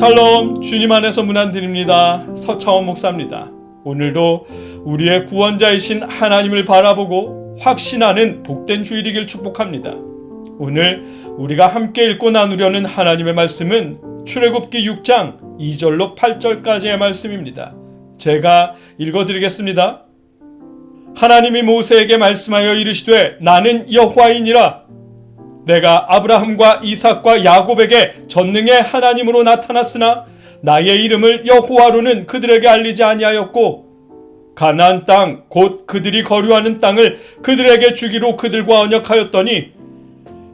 샬롬 주님 안에서 문안드립니다. 서차원 목사입니다. 오늘도 우리의 구원자이신 하나님을 바라보고 확신하는 복된 주일이길 축복합니다. 오늘 우리가 함께 읽고 나누려는 하나님의 말씀은 출애굽기 6장 2절로 8절까지의 말씀입니다. 제가 읽어드리겠습니다. 하나님이 모세에게 말씀하여 이르시되 나는 여호와이니라 내가 아브라함과 이삭과 야곱에게 전능의 하나님으로 나타났으나 나의 이름을 여호와로는 그들에게 알리지 아니하였고 가나안 땅 곧 그들이 거류하는 땅을 그들에게 주기로 그들과 언약하였더니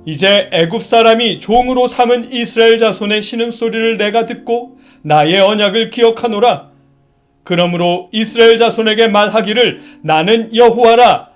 이제 애굽 사람이 종으로 삼은 이스라엘 자손의 신음 소리를 내가 듣고 나의 언약을 기억하노라. 그러므로 이스라엘 자손에게 말하기를 나는 여호와라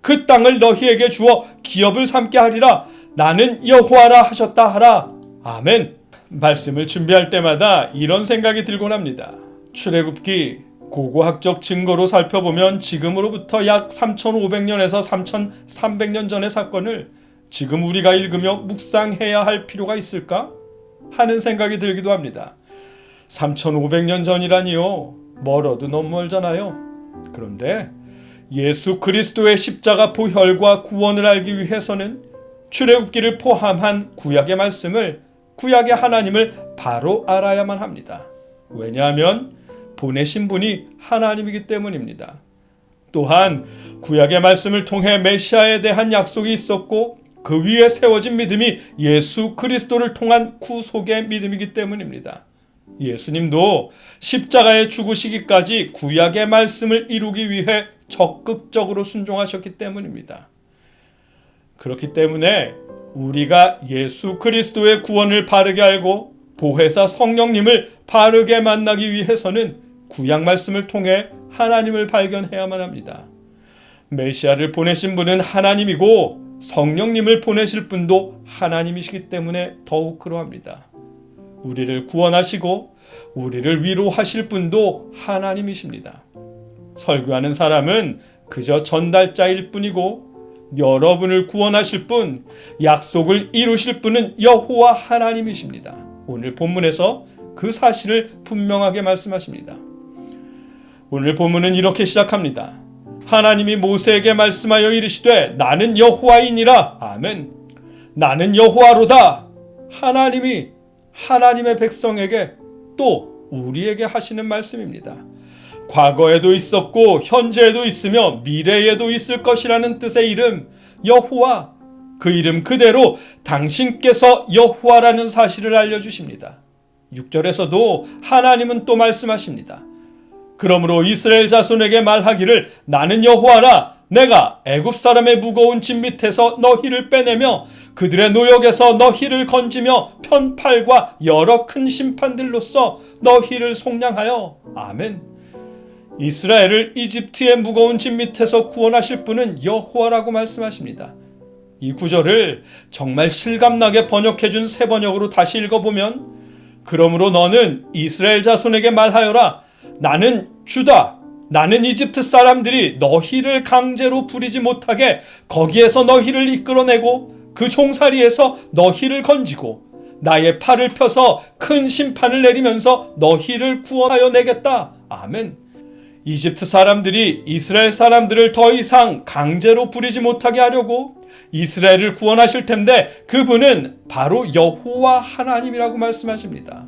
그 땅을 너희에게 주어 기업을 삼게 하리라. 나는 여호와라 하셨다 하라. 아멘. 말씀을 준비할 때마다 이런 생각이 들곤 합니다. 출애굽기 고고학적 증거로 살펴보면 지금으로부터 약 3500년에서 3300년 전의 사건을 지금 우리가 읽으며 묵상해야 할 필요가 있을까? 하는 생각이 들기도 합니다. 3500년 전이라니요. 멀어도 너무 멀잖아요. 그런데 예수 그리스도의 십자가 보혈과 구원을 알기 위해서는 출애굽기를 포함한 구약의 말씀을 구약의 하나님을 바로 알아야만 합니다. 왜냐하면 보내신 분이 하나님이기 때문입니다. 또한 구약의 말씀을 통해 메시아에 대한 약속이 있었고 그 위에 세워진 믿음이 예수 그리스도를 통한 구속의 믿음이기 때문입니다. 예수님도 십자가에 죽으시기까지 구약의 말씀을 이루기 위해 적극적으로 순종하셨기 때문입니다. 그렇기 때문에 우리가 예수 그리스도의 구원을 바르게 알고 보혜사 성령님을 바르게 만나기 위해서는 구약 말씀을 통해 하나님을 발견해야만 합니다. 메시아를 보내신 분은 하나님이고 성령님을 보내실 분도 하나님이시기 때문에 더욱 그러합니다. 우리를 구원하시고 우리를 위로하실 분도 하나님이십니다. 설교하는 사람은 그저 전달자일 뿐이고 여러분을 구원하실 분, 약속을 이루실 분은 여호와 하나님이십니다. 오늘 본문에서 그 사실을 분명하게 말씀하십니다. 오늘 본문은 이렇게 시작합니다. 하나님이 모세에게 말씀하여 이르시되 나는 여호와이니라. 아멘. 나는 여호와로다. 하나님이 하나님의 백성에게 또 우리에게 하시는 말씀입니다. 과거에도 있었고 현재에도 있으며 미래에도 있을 것이라는 뜻의 이름 여호와 그 이름 그대로 당신께서 여호와라는 사실을 알려 주십니다. 6절에서도 하나님은 또 말씀하십니다. 그러므로 이스라엘 자손에게 말하기를 나는 여호와라 내가 애굽 사람의 무거운 짐 밑에서 너희를 빼내며 그들의 노역에서 너희를 건지며 편팔과 여러 큰 심판들로서 너희를 속량하여 아멘. 이스라엘을 이집트의 무거운 짐 밑에서 구원하실 분은 여호와라고 말씀하십니다. 이 구절을 정말 실감나게 번역해 준 새 번역으로 다시 읽어보면 그러므로 너는 이스라엘 자손에게 말하여라 나는 주다 나는 이집트 사람들이 너희를 강제로 부리지 못하게 거기에서 너희를 이끌어내고 그 종살이에서 너희를 건지고 나의 팔을 펴서 큰 심판을 내리면서 너희를 구원하여 내겠다. 아멘. 이집트 사람들이 이스라엘 사람들을 더 이상 강제로 부리지 못하게 하려고 이스라엘을 구원하실 텐데 그분은 바로 여호와 하나님이라고 말씀하십니다.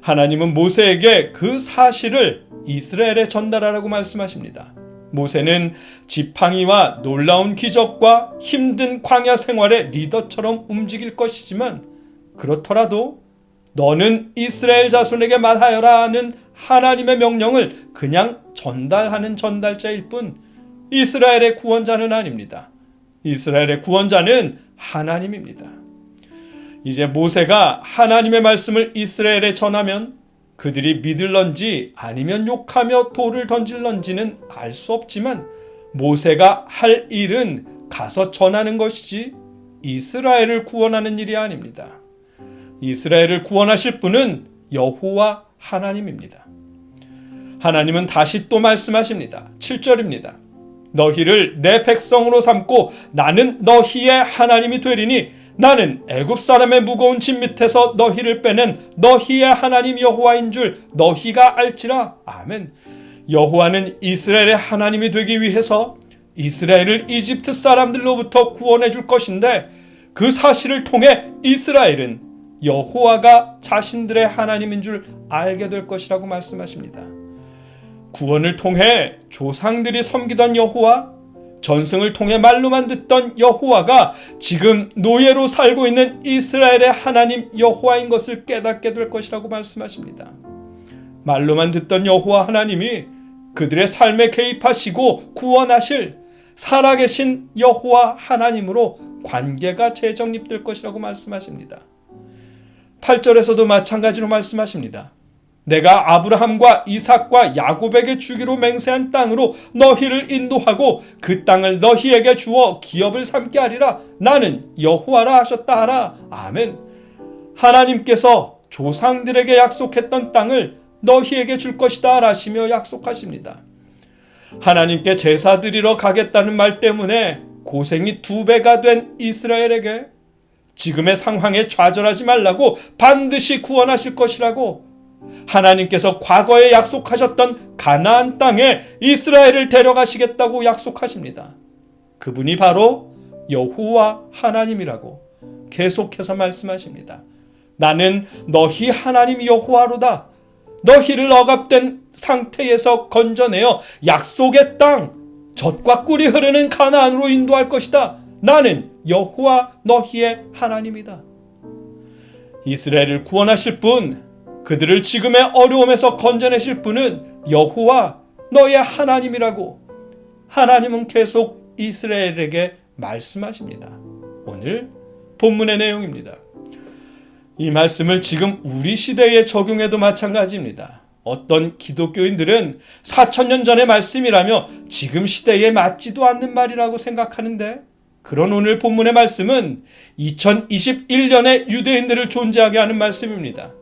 하나님은 모세에게 그 사실을 이스라엘에 전달하라고 말씀하십니다. 모세는 지팡이와 놀라운 기적과 힘든 광야 생활의 리더처럼 움직일 것이지만 그렇더라도 너는 이스라엘 자손에게 말하여라 하는 하나님의 명령을 그냥 전달하는 전달자일 뿐 이스라엘의 구원자는 아닙니다. 이스라엘의 구원자는 하나님입니다. 이제 모세가 하나님의 말씀을 이스라엘에 전하면 그들이 믿을런지 아니면 욕하며 돌을 던질런지는 알 수 없지만 모세가 할 일은 가서 전하는 것이지 이스라엘을 구원하는 일이 아닙니다. 이스라엘을 구원하실 분은 여호와 하나님입니다. 하나님은 다시 또 말씀하십니다. 7절입니다. 너희를 내 백성으로 삼고 나는 너희의 하나님이 되리니 나는 애굽 사람의 무거운 짐 밑에서 너희를 빼낸 너희의 하나님 여호와인 줄 너희가 알지라. 아멘. 여호와는 이스라엘의 하나님이 되기 위해서 이스라엘을 이집트 사람들로부터 구원해 줄 것인데 그 사실을 통해 이스라엘은 여호와가 자신들의 하나님인 줄 알게 될 것이라고 말씀하십니다. 구원을 통해 조상들이 섬기던 여호와, 전승을 통해 말로만 듣던 여호와가 지금 노예로 살고 있는 이스라엘의 하나님 여호와인 것을 깨닫게 될 것이라고 말씀하십니다. 말로만 듣던 여호와 하나님이 그들의 삶에 개입하시고 구원하실 살아계신 여호와 하나님으로 관계가 재정립될 것이라고 말씀하십니다. 8절에서도 마찬가지로 말씀하십니다. 내가 아브라함과 이삭과 야곱에게 주기로 맹세한 땅으로 너희를 인도하고 그 땅을 너희에게 주어 기업을 삼게 하리라. 나는 여호와라 하셨다 하라. 아멘. 하나님께서 조상들에게 약속했던 땅을 너희에게 줄 것이다 라시며 약속하십니다. 하나님께 제사 드리러 가겠다는 말 때문에 고생이 두 배가 된 이스라엘에게 지금의 상황에 좌절하지 말라고 반드시 구원하실 것이라고 하나님께서 과거에 약속하셨던 가나안 땅에 이스라엘을 데려가시겠다고 약속하십니다. 그분이 바로 여호와 하나님이라고 계속해서 말씀하십니다. 나는 너희 하나님 여호와로다. 너희를 억압된 상태에서 건져내어 약속의 땅, 젖과 꿀이 흐르는 가나안으로 인도할 것이다. 나는 여호와 너희의 하나님이다. 이스라엘을 구원하실 분, 그들을 지금의 어려움에서 건져내실 분은 여호와 너의 하나님이라고 하나님은 계속 이스라엘에게 말씀하십니다. 오늘 본문의 내용입니다. 이 말씀을 지금 우리 시대에 적용해도 마찬가지입니다. 어떤 기독교인들은 4천년 전의 말씀이라며 지금 시대에 맞지도 않는 말이라고 생각하는데 그런 오늘 본문의 말씀은 2021년의 유대인들을 존재하게 하는 말씀입니다.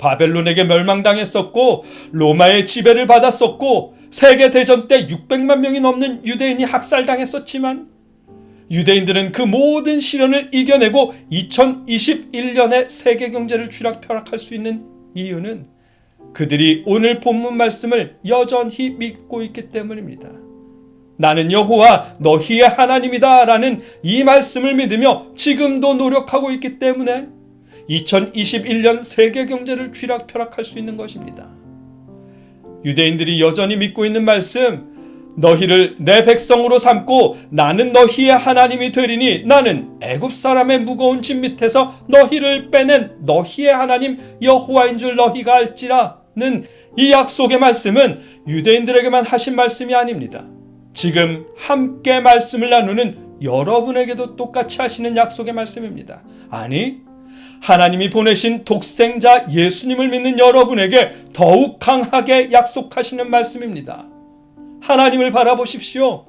바벨론에게 멸망당했었고 로마의 지배를 받았었고 세계 대전 때 600만 명이 넘는 유대인이 학살당했었지만 유대인들은 그 모든 시련을 이겨내고 2021년에 세계 경제를 쥐락펴락할 수 있는 이유는 그들이 오늘 본문 말씀을 여전히 믿고 있기 때문입니다. 나는 여호와 너희의 하나님이다라는 이 말씀을 믿으며 지금도 노력하고 있기 때문에 2021년 세계 경제를 쥐락펴락할 수 있는 것입니다. 유대인들이 여전히 믿고 있는 말씀, 너희를 내 백성으로 삼고 나는 너희의 하나님이 되리니 나는 애굽 사람의 무거운 짐 밑에서 너희를 빼낸 너희의 하나님 여호와인 줄 너희가 알지라는 이 약속의 말씀은 유대인들에게만 하신 말씀이 아닙니다. 지금 함께 말씀을 나누는 여러분에게도 똑같이 하시는 약속의 말씀입니다. 아니, 하나님이 보내신 독생자 예수님을 믿는 여러분에게 더욱 강하게 약속하시는 말씀입니다. 하나님을 바라보십시오.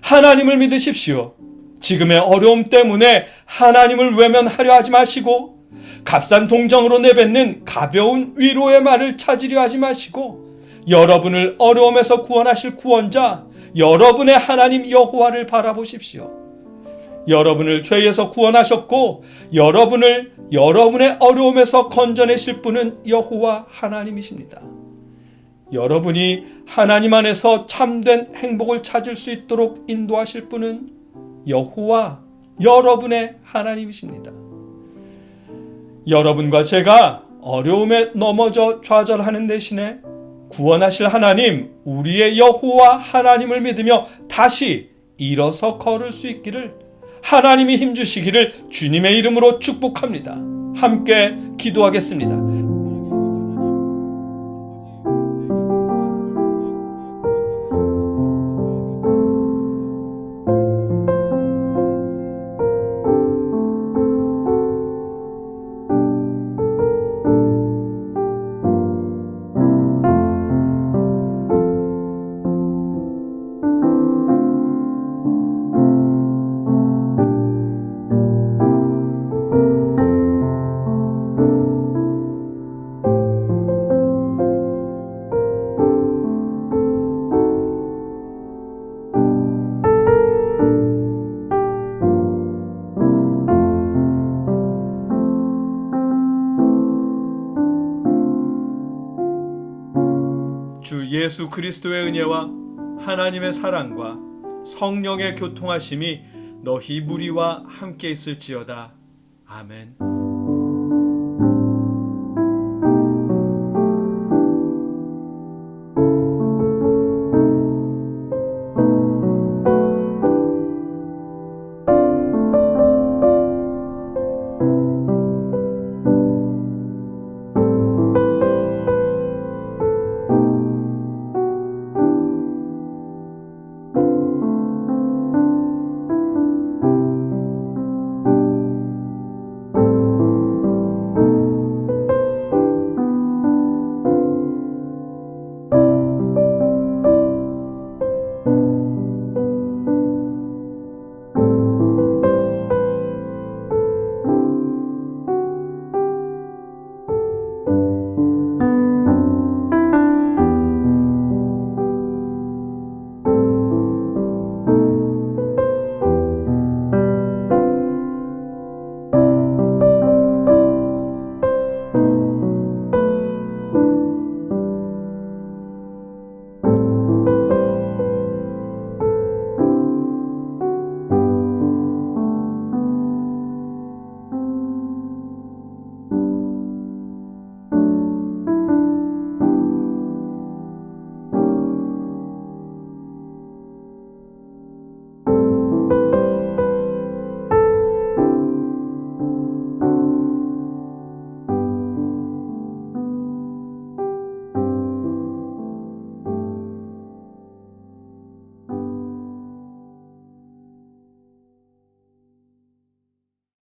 하나님을 믿으십시오. 지금의 어려움 때문에 하나님을 외면하려 하지 마시고 값싼 동정으로 내뱉는 가벼운 위로의 말을 찾으려 하지 마시고 여러분을 어려움에서 구원하실 구원자 여러분의 하나님 여호와를 바라보십시오. 여러분을 죄에서 구원하셨고 여러분을 여러분의 어려움에서 건져내실 분은 여호와 하나님이십니다. 여러분이 하나님 안에서 참된 행복을 찾을 수 있도록 인도하실 분은 여호와 여러분의 하나님이십니다. 여러분과 제가 어려움에 넘어져 좌절하는 대신에 구원하실 하나님, 우리의 여호와 하나님을 믿으며 다시 일어서 걸을 수 있기를 하나님이 힘주시기를 주님의 이름으로 축복합니다. 함께 기도하겠습니다. 주 예수 그리스도의 은혜와 하나님의 사랑과 성령의 교통하심이 너희 무리와 함께 있을지어다. 아멘.